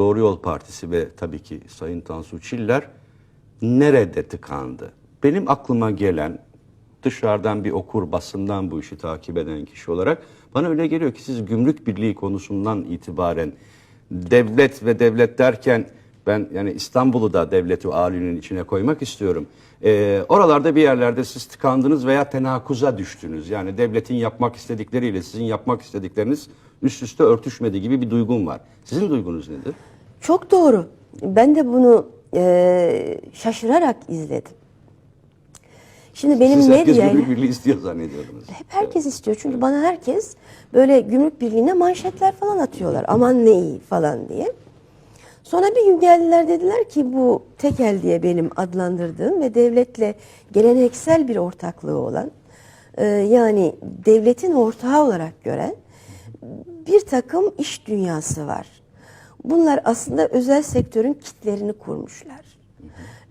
Doğru Yol Partisi ve tabii ki Sayın Tansu Çiller nerede tıkandı? Benim aklıma gelen dışarıdan bir okur basından bu işi takip eden kişi olarak bana öyle geliyor ki siz gümrük birliği konusundan itibaren devlet ve devlet derken ben yani İstanbul'u da devleti alinin içine koymak istiyorum. Ee, oralarda bir yerlerde siz tıkandınız veya tenakuza düştünüz. Yani devletin yapmak istedikleriyle sizin yapmak istedikleriniz üst üste örtüşmedi gibi bir duygum var. Sizin duygunuz nedir? Çok doğru. Ben de bunu e, şaşırarak izledim. Şimdi benim Siz herkes medyayla... gümrük birliği istiyor zannediyordunuz. Hep herkes istiyor. Çünkü bana herkes böyle gümrük birliğine manşetler falan atıyorlar. Aman ne iyi falan diye. Sonra bir gün geldiler dediler ki bu tekel diye benim adlandırdığım ve devletle geleneksel bir ortaklığı olan e, yani devletin ortağı olarak gören bir takım iş dünyası var. Bunlar aslında özel sektörün kitlerini kurmuşlar.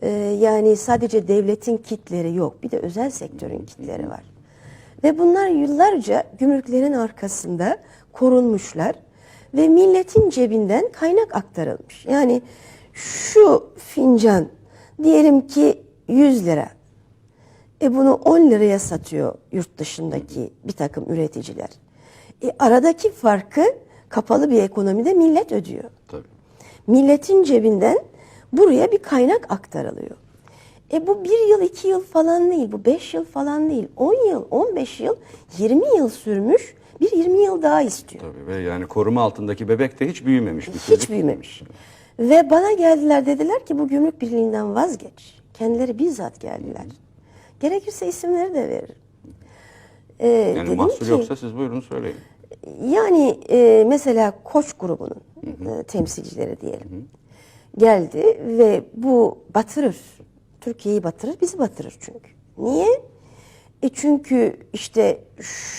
Ee, yani sadece devletin kitleri yok, bir de özel sektörün kitleri var. Ve bunlar yıllarca gümrüklerin arkasında korunmuşlar ve milletin cebinden kaynak aktarılmış. Yani şu fincan diyelim ki 100 lira. E bunu 10 liraya satıyor yurt dışındaki bir takım üreticiler. E aradaki farkı kapalı bir ekonomide millet ödüyor. Tabii. Milletin cebinden buraya bir kaynak aktarılıyor. E bu bir yıl, iki yıl falan değil, bu beş yıl falan değil. On yıl, on beş yıl, yirmi yıl sürmüş, bir yirmi yıl daha istiyor. Tabii ve yani koruma altındaki bebek de hiç büyümemiş. bir çocuk. Hiç büyümemiş. Ve bana geldiler dediler ki bu gümrük birliğinden vazgeç. Kendileri bizzat geldiler. Gerekirse isimleri de veririm. Ee, Yani mahsur ki- yoksa siz buyurun söyleyin. Yani e, mesela Koç grubunun e, temsilcileri diyelim. Geldi ve bu batırır. Türkiye'yi batırır, bizi batırır çünkü. Niye? E çünkü işte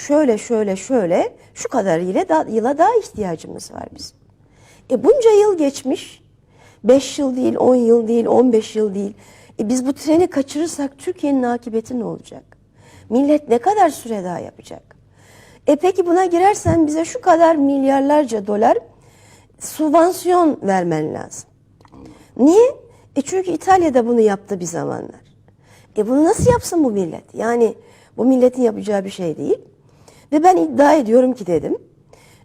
şöyle şöyle şöyle şu kadar yıla, da, yıla daha ihtiyacımız var bizim. E bunca yıl geçmiş. 5 yıl değil, 10 yıl değil, 15 yıl değil. E biz bu treni kaçırırsak Türkiye'nin akıbeti ne olacak? Millet ne kadar süre daha yapacak? E peki buna girersen bize şu kadar milyarlarca dolar subvansiyon vermen lazım. Niye? E çünkü İtalya'da bunu yaptı bir zamanlar. E bunu nasıl yapsın bu millet? Yani bu milletin yapacağı bir şey değil. Ve ben iddia ediyorum ki dedim,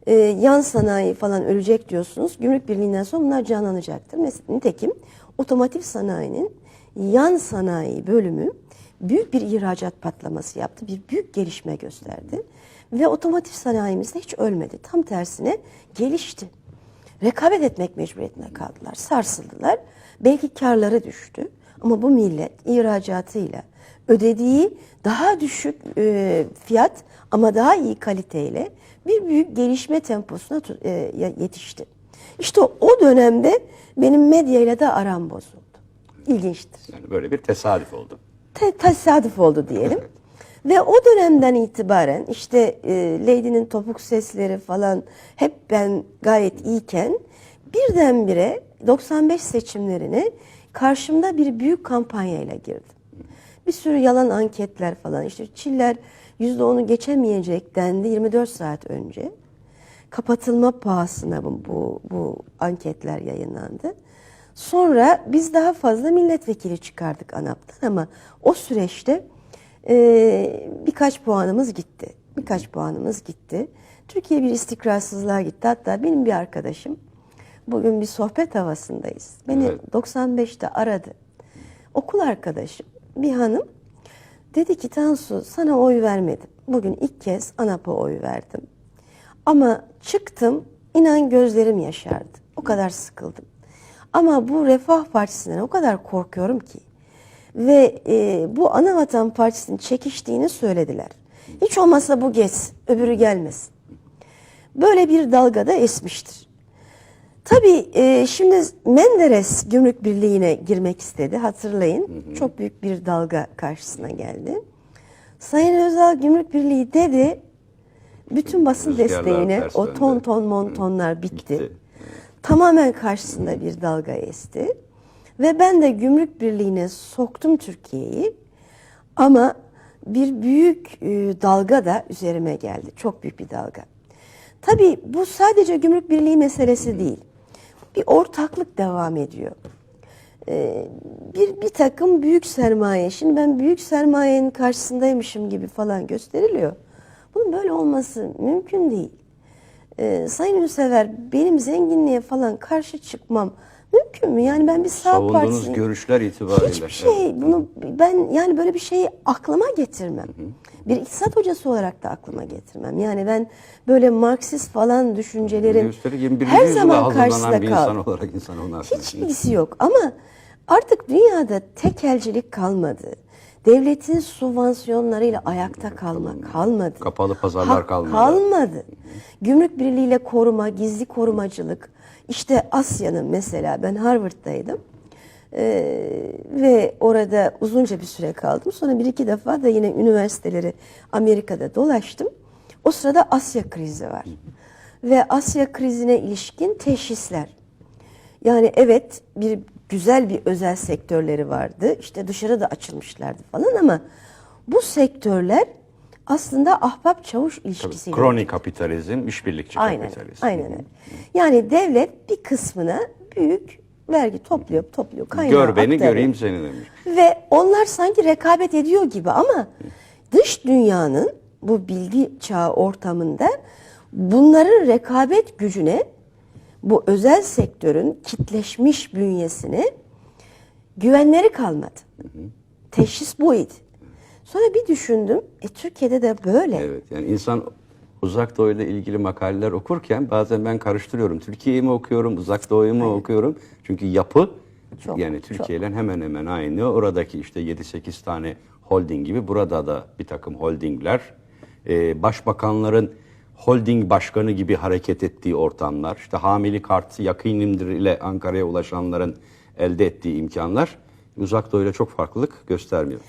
e, yan sanayi falan ölecek diyorsunuz. Gümrük Birliği'nden sonra bunlar canlanacaktır. Mes- Nitekim otomotiv sanayinin yan sanayi bölümü büyük bir ihracat patlaması yaptı. Bir büyük gelişme gösterdi. Ve otomotiv sanayimiz de hiç ölmedi. Tam tersine gelişti. Rekabet etmek mecburiyetine kaldılar. Sarsıldılar. Belki karları düştü. Ama bu millet ihracatıyla ödediği daha düşük e, fiyat ama daha iyi kaliteyle bir büyük gelişme temposuna e, yetişti. İşte o dönemde benim medyayla da aram bozuldu. İlginçtir. Yani böyle bir tesadüf oldu. Te- tesadüf oldu diyelim. Ve o dönemden itibaren işte e, Lady'nin topuk sesleri falan hep ben gayet iyiken birdenbire 95 seçimlerine karşımda bir büyük kampanyayla girdim. Bir sürü yalan anketler falan işte Çiller %10'u geçemeyecek dendi 24 saat önce. Kapatılma pahasına bu, bu, bu anketler yayınlandı. Sonra biz daha fazla milletvekili çıkardık ANAP'tan ama o süreçte e, birkaç puanımız gitti. Birkaç puanımız gitti. Türkiye bir istikrarsızlığa gitti. Hatta benim bir arkadaşım bugün bir sohbet havasındayız. Beni Evet. 95'te aradı. Okul arkadaşım bir hanım dedi ki Tansu sana oy vermedim. Bugün ilk kez ANAP'a oy verdim. Ama çıktım inan gözlerim yaşardı. O kadar sıkıldım. Ama bu Refah Partisi'nden o kadar korkuyorum ki. Ve e, bu Anavatan Partisi'nin çekiştiğini söylediler. Hiç olmazsa bu geçsin, öbürü gelmesin. Böyle bir dalgada esmiştir. Tabii e, şimdi Menderes Gümrük Birliği'ne girmek istedi. Hatırlayın. Çok büyük bir dalga karşısına geldi. Sayın Özal Gümrük Birliği dedi. Bütün basın Rüzgarlar desteğine o ton ton montonlar bitti. Bitti. Tamamen karşısında bir dalga esti. Ve ben de Gümrük Birliği'ne soktum Türkiye'yi. Ama bir büyük e, dalga da üzerime geldi. Çok büyük bir dalga. Tabii bu sadece Gümrük Birliği meselesi değil. Bir ortaklık devam ediyor. Ee, bir, bir takım büyük sermaye, şimdi ben büyük sermayenin karşısındaymışım gibi falan gösteriliyor. Bunun böyle olması mümkün değil. Ee, Sayın Ünsever benim zenginliğe falan karşı çıkmam mümkün mü? Yani ben bir sağ Savunduğunuz görüşler itibariyle. Hiçbir şey bunu ben yani böyle bir şeyi aklıma getirmem. Bir iktisat hocası olarak da aklıma getirmem. Yani ben böyle Marksist falan düşüncelerin Üstelik 21. her zaman karşısında bir insan olarak insan Hiç ilgisi yok ama artık dünyada tekelcilik kalmadı. Devletin subvansiyonlarıyla ayakta kalma kalmadı. Kapalı pazarlar Hak kalmadı. Kalmadı. Gümrük birliğiyle koruma, gizli korumacılık. İşte Asya'nın mesela ben Harvard'daydım. Ee, ve orada uzunca bir süre kaldım. Sonra bir iki defa da yine üniversiteleri Amerika'da dolaştım. O sırada Asya krizi var. Ve Asya krizine ilişkin teşhisler. Yani evet bir güzel bir özel sektörleri vardı. İşte dışarı da açılmışlardı falan ama bu sektörler aslında ahbap çavuş ilişkisiyle. Kronik kapitalizm, işbirlikçi Aynen, kapitalizm. aynen öyle. Yani devlet bir kısmına büyük vergi topluyor, topluyor, kaynağı Gör beni aktarıyor. göreyim seni demiş. Ve onlar sanki rekabet ediyor gibi ama dış dünyanın bu bilgi çağı ortamında bunların rekabet gücüne bu özel sektörün kitleşmiş bünyesine güvenleri kalmadı. Teşhis buydu. Sonra bir düşündüm, e Türkiye'de de böyle. Evet yani insan uzak doğuyla ilgili makaleler okurken bazen ben karıştırıyorum. Türkiye'yi mi okuyorum, uzak doğuyu mu okuyorum? Çünkü yapı Çok, yani Türkiye ile hemen hemen aynı. Oradaki işte 7-8 tane holding gibi burada da bir takım holdingler. Ee, başbakanların holding başkanı gibi hareket ettiği ortamlar. işte hamili kartı yakınimdir ile Ankara'ya ulaşanların elde ettiği imkanlar uzak doğuyla çok farklılık göstermiyor.